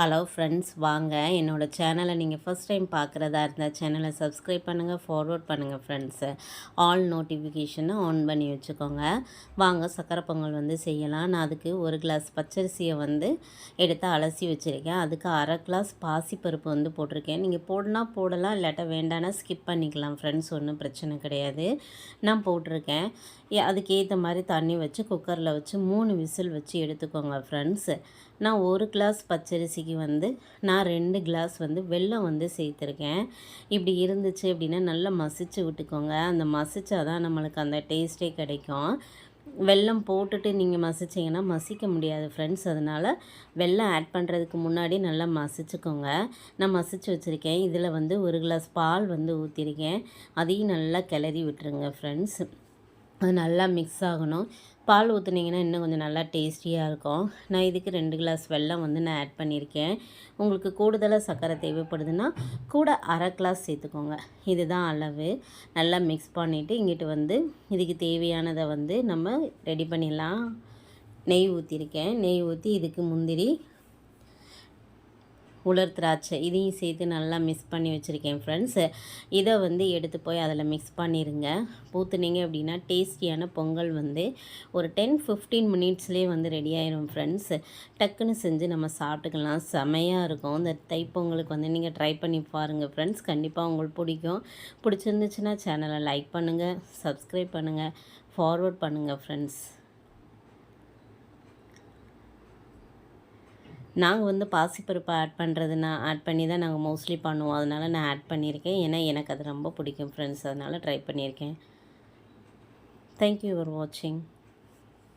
Hello friends வாங்க. என்னோடய சேனலை நீங்கள் ஃபஸ்ட் டைம் பார்க்குறதா இருந்தால் சேனலை சப்ஸ்கிரைப் பண்ணுங்கள் ஃபார்வர்ட் பண்ணுங்கள் ஃப்ரெண்ட்ஸு ஆல் நோட்டிஃபிகேஷனை ஆன் பண்ணி வச்சுக்கோங்க. வாங்க சக்கரை பொங்கல் வந்து செய்யலாம். நான் அதுக்கு ஒரு கிளாஸ் பச்சரிசியை வந்து எடுத்து அலசி வச்சுருக்கேன். அதுக்கு அரை கிளாஸ் பாசிப்பருப்பு வந்து போட்டிருக்கேன். நீங்கள் போடனா போடலாம் இல்லாட்டா வேண்டானா ஸ்கிப் பண்ணிக்கலாம் ஃப்ரெண்ட்ஸ் ஒன்றும் பிரச்சனை கிடையாது. நான் போட்டிருக்கேன். அதுக்கேற்ற மாதிரி தண்ணி வச்சு குக்கரில் வச்சு மூணு விசில் வச்சு எடுத்துக்கோங்க ஃப்ரெண்ட்ஸு நான் ஒரு கிளாஸ் பச்சரிசிக்கு வந்து நான் ரெண்டு கிளாஸ் வந்து வெல்லம் வந்து சேர்த்துருக்கேன். இப்படி இருந்துச்சு அப்படின்னா நல்லா மசிச்சு விட்டுக்கோங்க. அந்த மசிச்சா தான் நம்மளுக்கு அந்த டேஸ்ட்டே கிடைக்கும். வெல்லம் போட்டுட்டு நீங்கள் மசிச்சிங்கன்னா மசிக்க முடியாது ஃப்ரெண்ட்ஸ் அதனால் வெல்லம் ஆட் பண்ணுறதுக்கு முன்னாடி நல்லா மசிச்சுக்கோங்க. நான் மசிச்சு வச்சுருக்கேன். இதில் வந்து ஒரு கிளாஸ் பால் வந்து ஊற்றிருக்கேன் அதையும் நல்லா கிளறி விட்டுருங்க ஃப்ரெண்ட்ஸ் அது நல்லா மிக்ஸ் ஆகணும். பால் ஊற்றுனீங்கன்னா இன்னும் கொஞ்சம் நல்லா டேஸ்டியாக இருக்கும். நான் இதுக்கு ரெண்டு கிளாஸ் வெல்லம் வந்து நான் ஆட் பண்ணியிருக்கேன். உங்களுக்கு கூடுதலாக சர்க்கரை தேவைப்படுதுன்னா கூட அரை கிளாஸ் சேர்த்துக்கோங்க. இதுதான் அளவு. நல்லா மிக்ஸ் பண்ணிவிட்டு இங்கிட்டு வந்து இதுக்கு தேவையானதை வந்து நம்ம ரெடி பண்ணிடலாம். நெய் ஊற்றிருக்கேன் நெய் ஊற்றி இதுக்கு முந்திரி உலர் திராட்சை இதையும் சேர்த்து நல்லா மிக்ஸ் பண்ணி வச்சுருக்கேன் ஃப்ரெண்ட்ஸ் இதை வந்து எடுத்து போய் அதில் மிக்ஸ் பண்ணிடுங்க பூத்துனீங்க அப்படின்னா டேஸ்டியான பொங்கல் வந்து ஒரு டென் ஃபிஃப்டீன் மினிட்ஸ்லேயே வந்து ரெடி ஆயிரும் ஃப்ரெண்ட்ஸ் டக்குன்னு செஞ்சு நம்ம சாப்பிட்டுக்கலாம். செமையாக இருக்கும். இந்த தைப்பொங்கலுக்கு வந்து நீங்கள் ட்ரை பண்ணி பாருங்கள் ஃப்ரெண்ட்ஸ் கண்டிப்பாக உங்களுக்கு பிடிக்கும். பிடிச்சிருந்துச்சுன்னா சேனலை லைக் பண்ணுங்கள் சப்ஸ்கிரைப் பண்ணுங்கள் ஃபார்வர்ட் பண்ணுங்கள் ஃப்ரெண்ட்ஸ் நாங்கள் வந்து பாசிப்பருப்பு ஆட் பண்ணுறதுனா ஆட் பண்ணி தான் நாங்கள் மோஸ்ட்லி பண்ணுவோம். அதனால் நான் ஆட் பண்ணியிருக்கேன். ஏன்னா எனக்கு அது ரொம்ப பிடிக்கும் ஃப்ரெண்ட்ஸ் அதனால் ட்ரை பண்ணியிருக்கேன். தேங்க்யூ ஃபார் வாட்சிங்